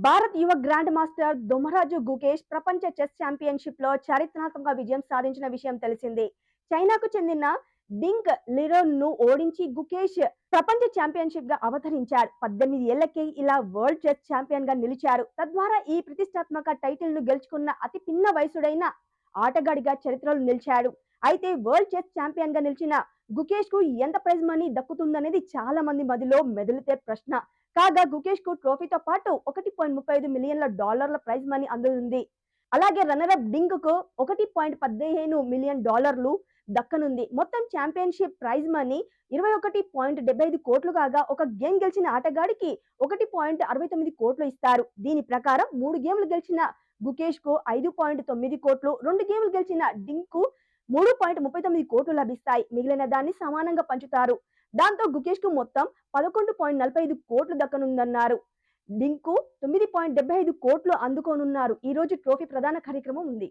భారత్ యువ grand master దొమరాజు Gukesh ప్రపంచ chess ఛాంపియన్షిప్లో చారిత్రాత్మక విజయం సాధించిన విషయం తెలిసిందే. చైనాకు చెందిన డింగ్ లిరోన్ను ఓడించి గుకేష్ ప్రపంచ ఛాంపియన్షిప్గా అవతరించాడు. పద్దెనిమిది ఏళ్ళకే ఇలా వరల్డ్ చెస్ ఛాంపియన్గా నిలిచారు. తద్వారా ఈ ప్రతిష్టాత్మక టైటిల్ను గెలుచుకున్న అతి పిన్న వయసుడైన ఆటగాడిగా చరిత్రలో నిలిచాడు. అయితే వరల్డ్ చెస్ ఛాంపియన్గా నిలిచిన గుకేష్కు ఎంత ప్రైజ్ మనీ దక్కుతుందనేది చాలా మంది మదిలో మెదిలితే ప్రశ్న. కాగా గుకేష్కు ట్రోఫీతో పాటు ఒకటి పాయింట్ ముప్పై ఐదు మిలియన్ల డాలర్ల ప్రైజ్ మనీ అందుతుంది అలాగే రన్నర్ అప్ డింగ్కు ఒకటి పాయింట్ పదిహేను మిలియన్ డాలర్లు దక్కనుంది. మొత్తం ఛాంపియన్షిప్ ప్రైజ్ మనీ ఇరవై ఒకటి పాయింట్ డెబ్బై ఐదు కోట్లు కాగా ఒక గేమ్ గెలిచిన ఆటగాడికి ఒకటి పాయింట్ అరవై తొమ్మిది కోట్లు ఇస్తారు. దీని ప్రకారం మూడు గేమ్లు గెలిచిన గుకేష్కు ఐదు పాయింట్ తొమ్మిది కోట్లు రెండు గేమ్లు గెలిచిన డింగ్కు మూడు పాయింట్ ముప్పై తొమ్మిది కోట్లు లభిస్తాయి. మిగిలిన దాన్ని సమానంగా పంచుతారు. దాంతో గుకేష్కు మొత్తం పదకొండు పాయింట్ నలభై ఐదు కోట్లు దక్కనుందన్నారు. డింకు తొమ్మిది పాయింట్ డెబ్బై ఐదు కోట్లు అందుకోనున్నారు. ఈ రోజు ట్రోఫీ ప్రధాన కార్యక్రమం ఉంది.